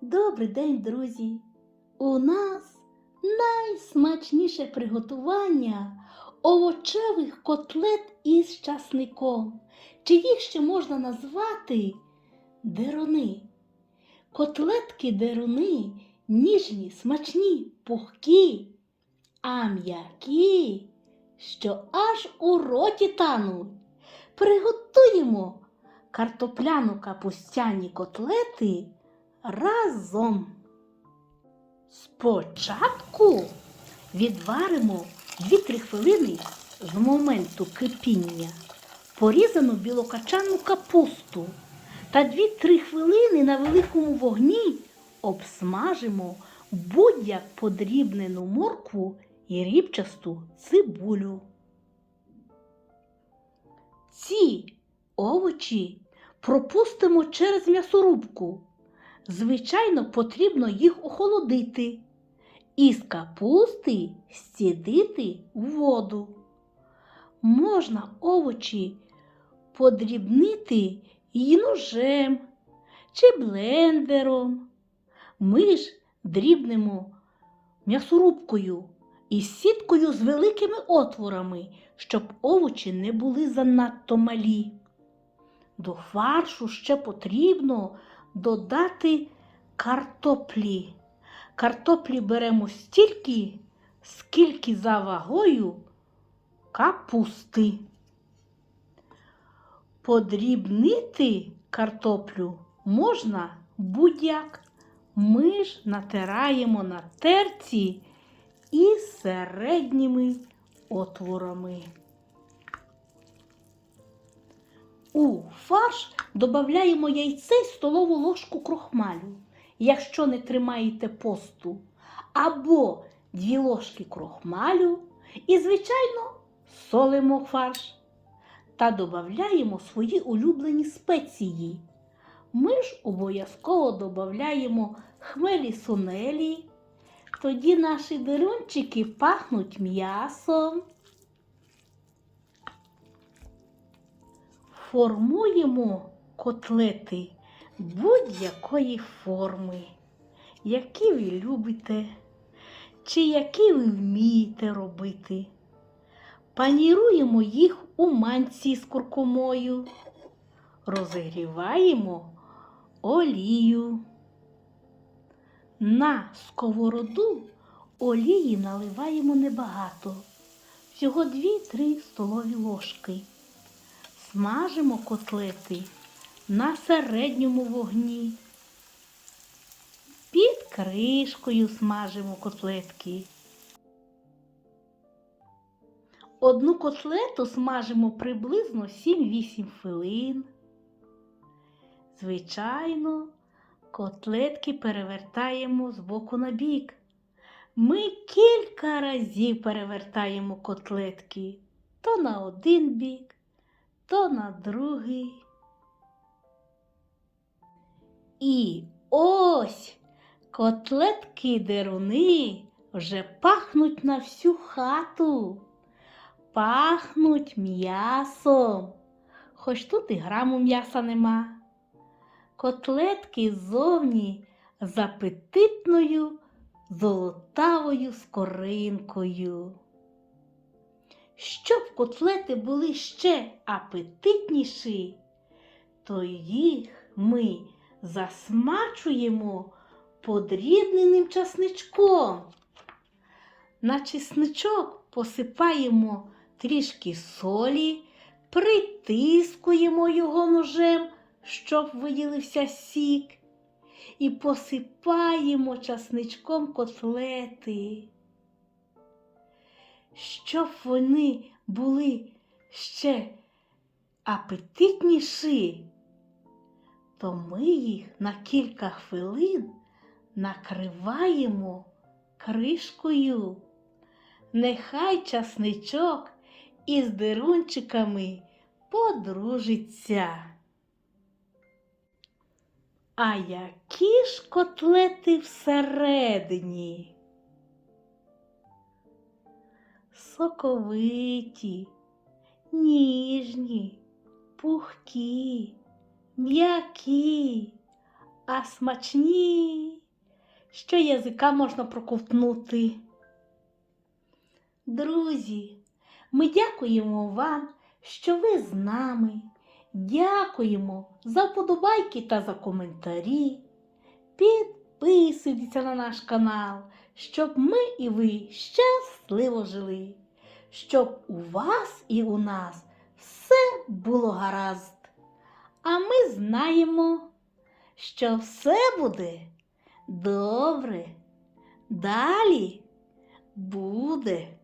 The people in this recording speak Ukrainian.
Добрий день, друзі! У нас найсмачніше приготування овочевих котлет із часником. Чи їх ще можна назвати деруни? Котлетки деруни ніжні, смачні, пухкі, а м'які, що аж у роті тануть. Приготуємо картопляно капустяні котлети разом. Спочатку відваримо 2-3 хвилини з моменту кипіння порізану білокачану капусту та 2-3 хвилини на великому вогні обсмажимо будь-як подрібнену моркву і рібчасту цибулю. Ці овочі пропустимо через м'ясорубку. Звичайно, потрібно їх охолодити. Із капусти стідити воду. Можна овочі подрібнити і ножем чи блендером. Ми ж дрібнемо м'ясорубкою і сіткою з великими отворами, щоб овочі не були занадто малі. До фаршу ще потрібно додати картоплі. Картоплі беремо стільки, скільки за вагою капусти. Подрібнити картоплю можна будь-як. Ми ж натираємо на терці із середніми отворами. У фарш додаємо яйце й столову ложку крохмалю, якщо не тримаєте посту, або дві ложки крохмалю і, звичайно, солимо фарш та додаємо свої улюблені спеції. Ми ж обов'язково додаємо хмелі сунелі, тоді наші дирунчики пахнуть м'ясом. Формуємо котлети будь-якої форми, які ви любите, чи які ви вмієте робити. Паніруємо їх у манці з куркумою, розігріваємо олію. На сковороду олії наливаємо небагато, всього 2-3 столові ложки. Смажимо котлети на середньому вогні. Під кришкою смажимо котлетки. Одну котлету смажимо приблизно 7-8 хвилин. Звичайно, котлетки перевертаємо з боку на бік. Ми кілька разів перевертаємо котлетки то на один бік, то на другий. І ось котлетки деруни вже пахнуть на всю хату, пахнуть м'ясом, хоч тут і граму м'яса нема. Котлетки ззовні з апетитною золотавою скоринкою. Щоб котлети були ще апетитніші, то їх ми засмачуємо подрібненим часничком. На чесничок посипаємо трішки солі, притискуємо його ножем, щоб виділився сік, і посипаємо часничком котлети щоб вони були ще апетитніші, то ми їх на кілька хвилин накриваємо кришкою. Нехай часничок із дирунчиками подружиться. А які ж котлети всередині? Соковиті, ніжні, пухкі, м'які, а смачні, що язика можна проковтнути. Друзі, ми дякуємо вам, що ви з нами. Дякуємо за вподобайки та за коментарі. Підписуйтеся на наш канал, щоб ми і ви щасливо жили, щоб у вас і у нас все було гаразд. А ми знаємо, що все буде добре. Далі буде